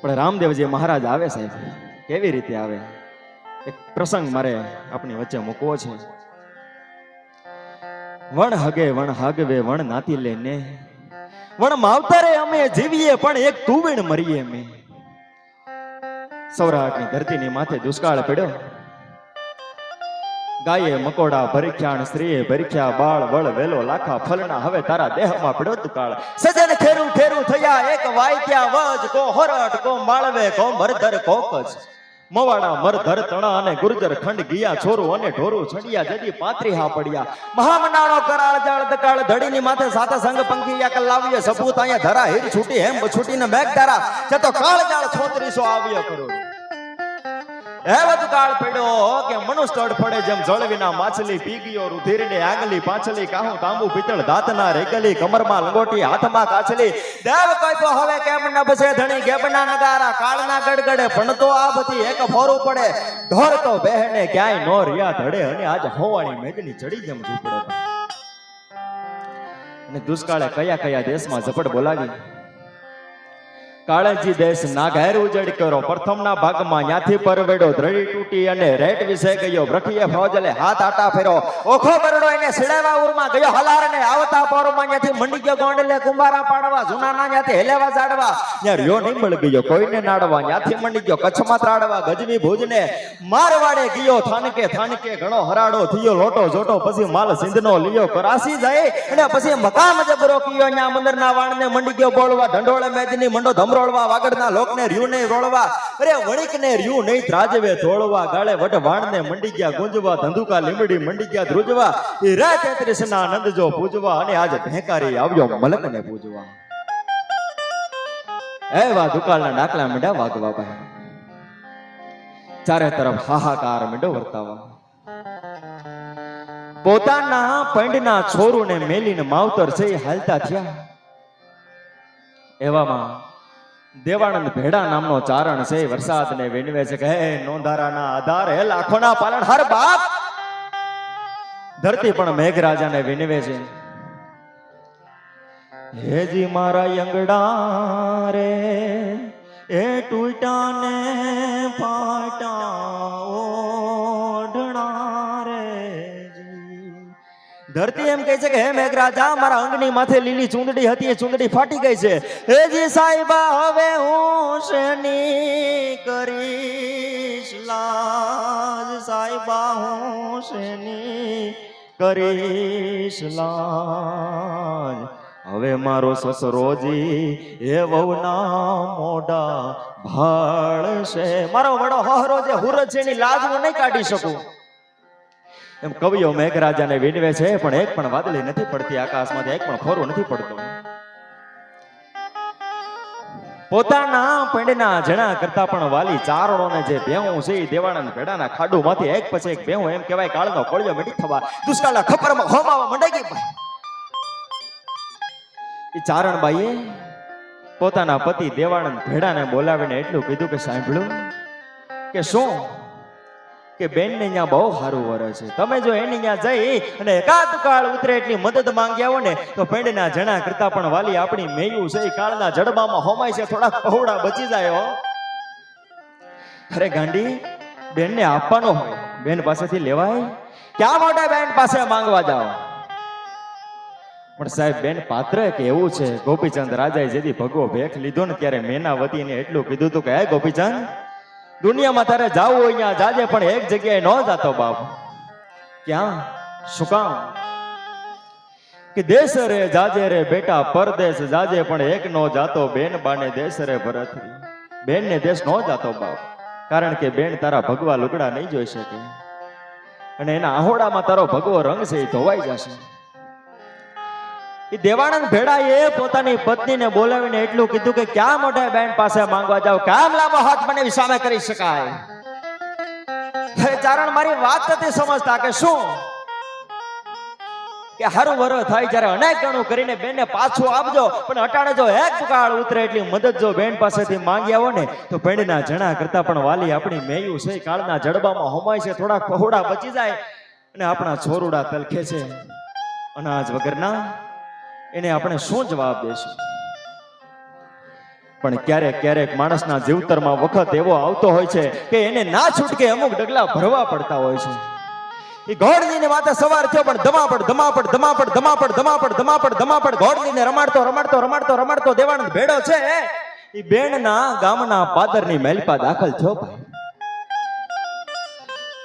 પણ રામદેવજી મહારાજ આવે સાહેબ. કેવી રીતે આવે? એક પ્રસંગ મારે આપણી વચ્ચે મૂકવો છે. વણ હગે વણ હાગવે, વણ નાતી લેને વણ માવતરે અમે જીવીએ પણ એક તુવીણ મરીએ અમે. સૌરાષ્ટ્રની ધરતીની માથે દુષ્કાળ પડ્યો. ગાયે મકોડા ભરીખ્યાણ સ્ત્રીએ ભરીખ્યા બાળ, વળ, વેલો, લાખા, ફલના, હવે તારા દેહમાં પડ્યો દુકાળ સજન ખેરું ખેરું થયા, એક વાયક્યા વજ, કો હરટ, કો માળવે, કો મરધર, કો મવાડા મરધર, તણા અને ગુર્જર ખંડ ગયા, છોરું અને ઢોરું છડિયા, જદી પાત્રી હા પડ્યા. મહામનાળો કરાળ, જાળ, દકાળ, ધડીની માથે સાથે સંગ પંખીયા કલાવીએ સપૂત અહીંયા ધરા, હીર છૂટી, હેમ છૂટીને મેઘ છે તો કાળ જાળ છોતરીસો આવ્યો કરોડ. એવત કાળ પડ્યો કે મનુષ્ય પડે જેમ જળ વિના માછલી પી ગયો રુધિરને આગલી પાછલી, કાહું તાંબુ પિત્તળ દાંતના રેગલી, કમરમાં લંગોટી હાથમાં કાછલી. દેવ કોઈ હવે કેમ ન બસે ધણી ગેબના નગારા, કાળના ગડગડે, પણ તો આ બધી એક ફોરું પડે. ઢોર તો બહેને ક્યાંય નો રિયા ધડે, અને આજ હોવાણી મેઘની ચડી જેમ ઝૂપડે. અને દુષ્કાળે કયા કયા દેશમાં ઝપટ બોલાવી? કાળજી દેશ નાઘેર ઉજડ કરો પ્રથમના ભાગમાં ન્યાથી પરવેડો દ્રડી તૂટી અને રેટ વિશે ગયો. બ્રખીએ ફોજલે હાથ આટા ફેરો ઓખો બરડો એને સિડાવા ઉરમાં ગયો. હલાર ને આવતા પોરમાં ન્યાથી મંડી ગયો. ગોંડલે કુંભારા પાડવા, જુનાના ન્યાથી હેલેવા જાડવા. ન્યા રયો નહીં મળી ગયો. કોઈને નાડવા, ન્યાથી મંડી ગયો. કચ્છમાં ત્રાડવા ગજવી ભુજને મારવાડે ગયો. થાનકે થાનકે ઘણો હરાડો થયો. લોટો જોટો, પછી માલ સિંધનો લિયો. કરાસી જાય અને પછી મકામ જબરો કયો ન્યા મંદરના વાણને મંડી ગયો. બોલવા ઢંઢોળે મેજની મંડો ધમરોળવા વાગડના લોકને રહ્યુ નહીં રોળવા. અરે વણિકને રહ્યુ નહીં ત્રાજવે, ધોળવા ગાળે વટ વાણને મંડી ગયા ગુંજવા, ધંધુકા લીમડી મંડી ગયા ધ્રુજવા. એ રે તેત્રીસ ના આનંદ જો પૂજવા અને આજ ભેંકારી આવ્યો મલકને પૂજવા. એવા દુકાળના ડાકલા મીંડા વાગવા ભાઈ. ચારે તરફ હાહાકાર મીંડો વર્તાવા. પોતાના પંડના છોરુને મેલીને માવતર છે હાલતા થયા. એવામાં દેવાનંદ ભેડા નામનો ચારણ છે, વરસાદને વેણવે છે કે નોંધારાના આધાર લાખોના પાલન હર બાપ. ધરતી પણ મેઘરાજાને વિનવે છે. હેજી મારા યંગડા રે, એ તૂટા ને ફાટા ધરતી એમ કહે છે કે, હે મેઘરાજા, મારા અંગની માથે લીલી ચૂંદડી હતી, એ ચૂંદડી ફાટી ગઈ છે. હે જી સાહેબા હવે હું શેની કરીશ? લાજ સાહેબા હું શેની કરીશ? લાજ. હવે મારો સસરોજી એ વહુના મોઢા ભાળશે. મારો વડો હહરો જે હુરજ છે એની લાજ હું નહીં કાઢી શકું. એમ કવિઓ મેઘરાજાને વિનવે છે, પણ એક પણ વાદળી નથી પડતી, આકાશમાંથી એક પણ ખોરું નથી પડતું. પોતાના પંડના જણા કરતા પણ વાલી ચારણોને જે ભેહું છે એ દેવાનંદ ભેડાના ખાડુમાંથી એક પછી એક ભેહું, એમ કહેવાય કાળનો કોળિયો મેડી થવા દુષ્કાળના ખપરમાં હોમાવા મંડાઈ ગઈ ભાઈ. એ ચારણબાઈએ પોતાના પતિ દેવાણંદ ભેડાને બોલાવીને એટલું કીધું કે સાંભળ્યું કે શું? કે બેન ને ત્યાં બહુ સારું વરે છે. તમે જો એની ત્યાં જઈ અને એકાદ કાળ ઉતરે એટલી મદદ માંગ્યા હો ને, તો પેંડના જણા કરતા પણ વાલી આપણી મેયું છે કાળના જડબામાં હોમાય છે થોડા કહોડા બચી જાય અરે ગાંડી બેન ને આપવાનો હોય. બેન પાસેથી લેવાય? ક્યાં મોટા બેન પાસે માંગવા જાઓ? પણ સાહેબ, બેન પાત્ર કે એવું છે, ગોપીચંદ રાજાએ જેથી ભગવો ભેખ લીધો ને ત્યારે મેના વતીને એટલું કીધું હતું કે, હે ગોપીચંદ દુનિયામાં તારે જાવું હોય ત્યાં જાજે, પણ એક જગ્યાએ ન જાતો બાપ. ક્યાં? શું કામ? કે દેશ રે, જાજે રે, બેટા પરદેશ, જાજે પણ એક નો જાતો, બેન બાને દેશ રે ભરતરી. બેન ને દેશ નો જાતો બાપ, કારણ કે બેન તારા ભગવા લુગડા નહીં જોઈ શકે. અને એના આહોડામાં તારો ભગવો રંગ છે એ ધોવાઈ જશે. એ દેવાનંદ ભેડાએ પોતાની પત્નીને બોલાવીને એટલું કીધું કે ક્યાં મોટા બેન પાસે માંગવા જાવ? કામ લાંબો હાથ મને સામે કરી શકાય. ચારણ, મારી વાત નથી સમજતા કે શું? કે હારું વર થાય જ્યારે અનેક ગણું કરીને બેનને પાછું આપજો, પણ અટાણે જો એક કાળ ઉતરે એટલી મદદ જો બેન પાસેથી માંગ્યા હોય ને, તો બેનના જણા કરતા પણ વાલી આપણી મેયું છે, કાળના જડબામાં હોમાય છે થોડા પહોળા બચી જાય અને આપણા છોરુડા તલખે છે. અનાજ વગરના એને આપણે શું જવાબ દેશું? પણ ક્યારેક ક્યારેક માણસના જીવતરમાં વખત એવો આવતો હોય છે કે એને ના છૂટકે અમુક ડગલા ભરવા પડતા હોય છે. એ ઘોડલીને માથે સવાર થયો પણ ધમાપડ ધમાપડ ધમાપડ ધમાપડ ધમાપડ ધમાપડ ધમાપડ ઘોડલીને રમાડતો રમાડતો રમાડતો રમાડતો દેવાનંદ ભેડો છે. એ બેનના ગામના પાદરની મહેલપા દાખલ થયો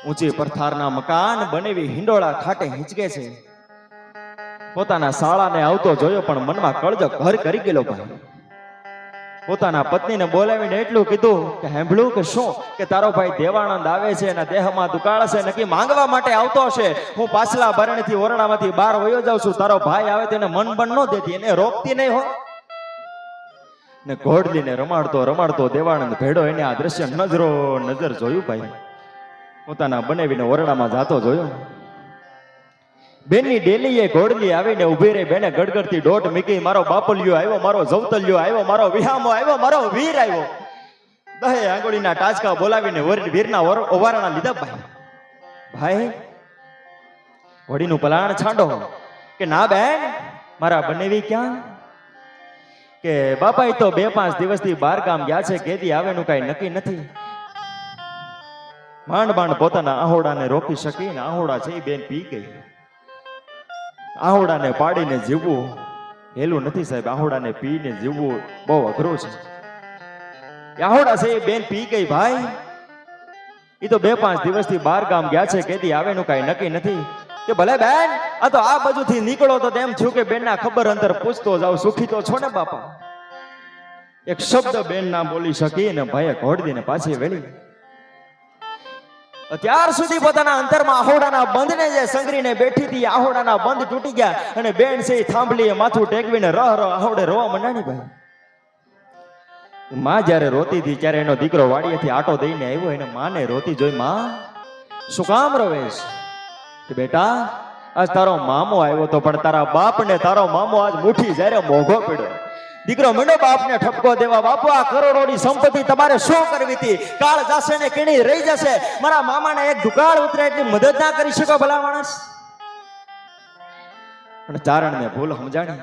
ઊંચી પરથારના મકાન બનેવી હિંડોળા ખાટે હિંચકે છે. પોતાના શાળાને આવતો જોયો, પણ મનમાં કળજો ઘર કરી ગયેલો ભાઈ. પોતાના પત્નીને બોલાવીને એટલું કીધું કે હેંભળ્યું કે શું? કે તારો ભાઈ દેવાનંદ આવે છે એના દેહમાં દુકાળ છે નક્કી માંગવા માટે આવતો હશે હું પાછલા ભરણથી ઓરડામાંથી બહાર વયો જાઉં છું. તારો ભાઈ આવે તેને મન બન ન દેતી, એને રોકતી નહીં હો. ને ઘોડલીને રમાડતો રમાડતો દેવાનંદ ભેડો એને આ દ્રશ્ય નજરો નજર જોયું ભાઈ. પોતાના બનાવીને ઓરડામાં જાતો જોયો. બેનની ડેલીએ ઘોડલી આવીને ઊભી રહી. બેને ગડગડતી દોઢ મૂકી, મારો બાપલિયો આવ્યો, મારો જવતલિયો આવ્યો, મારો વિહામો આવ્યો, મારો વીર આવ્યો. દહે આંગળીના ટાચકા બોલાવીને વર- વીરના વર- ઓવારણા લીધા. ભાઈ ભાઈ ઘોડીનું પલાણ છાંડો. કે, ના બેન, મારા બનેવી ક્યાં? કે બાપા તો બે પાંચ દિવસથી બાર ગામ ગયા છે, કેદી આવેનું કઈ નક્કી નથી. માંડ માંડ પોતાના આહોડાને રોકી શકીને આહોડા છે એ બેન પી ગઈ. આહોડાને પાડીને જીવવું. હેલું નથી સાહેબ, આહોડાને પીને જીવવું બહુ અઘરું છે. આહોડા છે બેન પી ગઈ ભાઈ. એ તો બે પાંચ દિવસથી બાર ગામ ગયા છે, કેદી આવેનું કઈ નક્કી નથી. કે ભલે બેન, આ તો આ બાજુથી નીકળો તો તેમ છું કે બેનના ખબર અંતર પૂછતો જાવ સુખી તો છો ને બાપા. એક શબ્દ બેન ના બોલી શકી ને ભાઈએ ઘોડી ને પાછી વેળી. ત્યાર સુધી પોતાના અંતરમાં આહોડાના બંધને જે સંગરીને બેઠી હતી આહોડાના બંધ તૂટી ગયા અને બેન છે થાંભલીએ માથું ટેકવીને રહ રહ આહોડે રોવા મંડાણી ભાઈ. માં જ્યારે રોતી હતી, ત્યારે એનો દીકરો વાડીએથી આટો દઈને આવ્યો એને માને રોતી જોઈ, માં, શું કામ રવેશ? કે બેટા, આજ તારો મામો આવ્યો તો પણ તારા બાપને તારો મામો આજ મુઠી જ્યારે મોઘો પડ્યો. દીકરો મંડો બાપને ઠપકો દેવા, બાપુ, આ કરોડોની સંપત્તિ તમારે શું કરવી હતી? કાળ જશે ને કેણી રહી જશે. મારા મામાને એક દુકાળ ઉતરે એટલી મદદ ના કરી શકો ભલા માણસ. પણ ચારણને ભૂલ સમજાણી.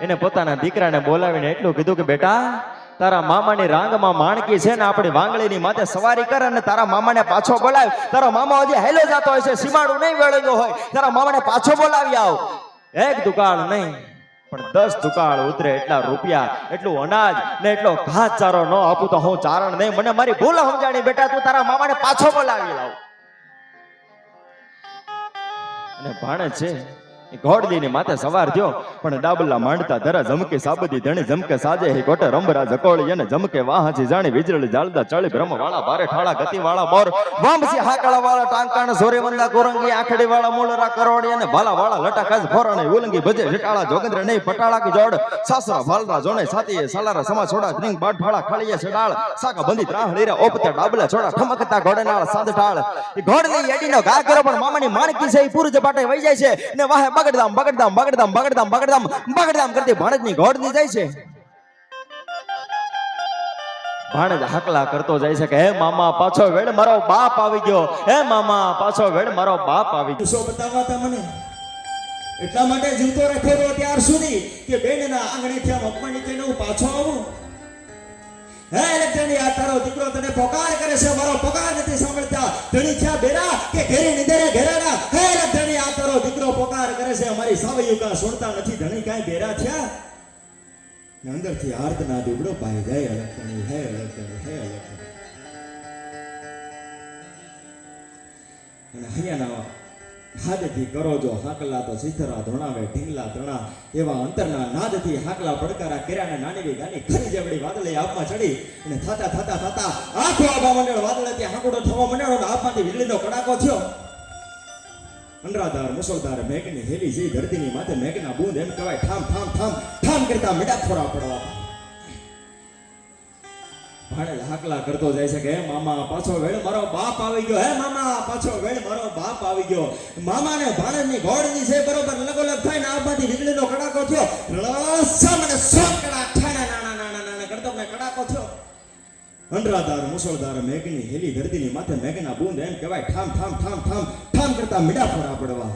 એને પોતાના દીકરાને બોલાવીને એટલું કીધું કે, બેટા, તારા મામાની રાંગમાં માણકી છે ને આપણી વાંગળીની માથે સવારી કર અને તારા મામાને પાછો બોલાવ. તારો મામા હજી હેલો જતો હોય છે, સીમાડું નહીં વેળેલો હોય. તારા મામાને પાછો બોલાવી આવ. એક દુકાળ નહીં. પણ દસ દુકાળ ઉતરે એટલા રૂપિયા, એટલું અનાજ ને એટલો ઘાસચારો ન આપું તો હું ચારણ નહીં. મને મારી ભૂલ સમજાણી બેટા, તું તારા મામાને પાછો બોલાવી લાવ. અને ભાણે છે એ ઘોડલીની માથે સવાર થયો, પણ ડાબલા માંડતા ધરા જમકે સાબદી ધણી જમકે સાજે હે કોટે રંભરા જકોળી અને જમકે વાહાજી જાણી વીજળી જાળદા ચળી બ્રહ્મ વાળા ભારે ઠાળા ગતિ વાળા મોર વામસી હાકળા વાળા ટાંકાણ સોરે વંદા કોરંગી આખડી વાળા મૂળરા કરોડી અને ભાલા વાળા લટા કાજ ફોરણે ઉલંગી ભજે જટાળા જોગેન્દ્ર નહીં, પટાળા કી જોડ, સાસરા ભાલરા જોણે, સાતીએ સાલારા સમા છોડા ત્રિંગ બાટ ફાળા ખાળીએ સડાળ સાકા બંધી ત્રાહળી રે ઓપતે ડાબલા છોડા, ઠમકતા ઘોડેનાળ સાદ ઠાળ ઘોડની એડીનો ઘા કરો પણ મામાની માણકી છે, એ પૂર જપાટે વહી જાય છે, ને વાહે બગડદામ બગડદામ બગડદામ બગડદામ બગડદામ બગડદામ કરતી ભાણેજની ઘોડની જાય છે. ભાણજ હાકલા કરતો જાય છે કે, હે મામા, પાછો વેડ મારો બાપ આવી ગયો. હે મામા, પાછો વેડ મારો બાપ આવી ગયો. બતાવવા તા મને, એટલા માટે જીવતો રાખેલો ત્યાર સુધી કે બેનના આંગણે આમ અપમાનિત થઈને હું પાછો આવું. હે ઇલેક્ટ્રોની આ તારો દીકરો તને પોકાર કાંઈ ભેરા થયા. ને અંદરથી આર્તના દીવડો ભાઈ જાય ઇલેક્ટ્રોની હે ઇલેક્ટ્રોની હે ઇલેક્ટ્રોની અને હૈયાના હાથથી કરો જો હાકલા તો સિથરા ધોણાવે, ઢીંગલા ધણા એવા અંતરના નાદથી હાકલા પડકારા કર્યા નાની ગાની ખરી જેવડી વાદળે આપમાં ચડી અને થાતા થાતા થાતા આખો આભા મંડળ વાદળે ત્યાં હાંકડો થવા મંડળો આપમાંથી વીજળીનો કડાકો થયો. અંડરાધાર મુસળધાર મેઘની હેલી જઈ ધરતીની માથે મેઘના બૂંદ એમ કહેવાય, ઠામ ઠામ ઠામ ઠામ કરતા મીડા ફોરા પડવા. ભાણેજ હાકલા કરતો જાય છે કે, હે મામા, પાછો વેળ મારો બાપ આવી ગયો. હે મામા, પાછો વેળ મારો બાપ આવી ગયો. મામા ને ભાણેજની ઘોડની છે બરોબર લગોલગ થાય ને આમાંથી વીજળીનો કડાકો થયો. રસમ અને સો કડા ઠાણા અંડરાધાર મુસળધાર, મેઘની હેલી ધરતીની માથે મેઘના બૂંદ એમ કહેવાય. ઠામ ઠામ ઠામ ઠામ ઠામ કરતા મીડા ફોરા પડવા.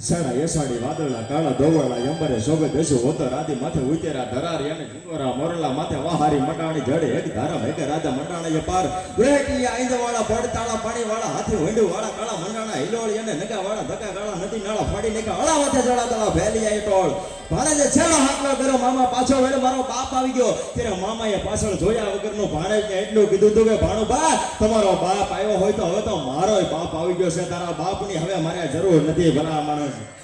સાડા યસાડી વાદળા, કાળા, ધોવળા અંબરે શોભે દેશો હોતો રાધી માથે ઉતેરા ધરારી અને ઝુંગરા, મોરલા માથે વાહારી, મટાણી, જડે એક ધારા ભેગે રાજા મંડાણા પાર. વેટી આઈંદવાળા, પડતાળા, પાણીવાળા, હાથી વંડુ વાળા કાળા મંડાણા, હિલોળી અને નગા વાળા ધક્કા કાળા નદી નાળા ફાડી નેકા અળા માથે જડા તળા ભેલી આઈ ટોળ. ભાણેજે છેલ્લો હાકલો કર્યો, મામા પાછો વેલે મારો બાપ આવી ગયો. ત્યારે મામાએ પાછળ જોયા વગરનો ભાણેજને એટલું કીધું તું કે, ભાણુ બા તમારો બાપ આવ્યો હોય તો હવે તો મારો બાપ આવી ગયો છે. તારા બાપની હવે મારે જરૂર નથી ભલા માણસ.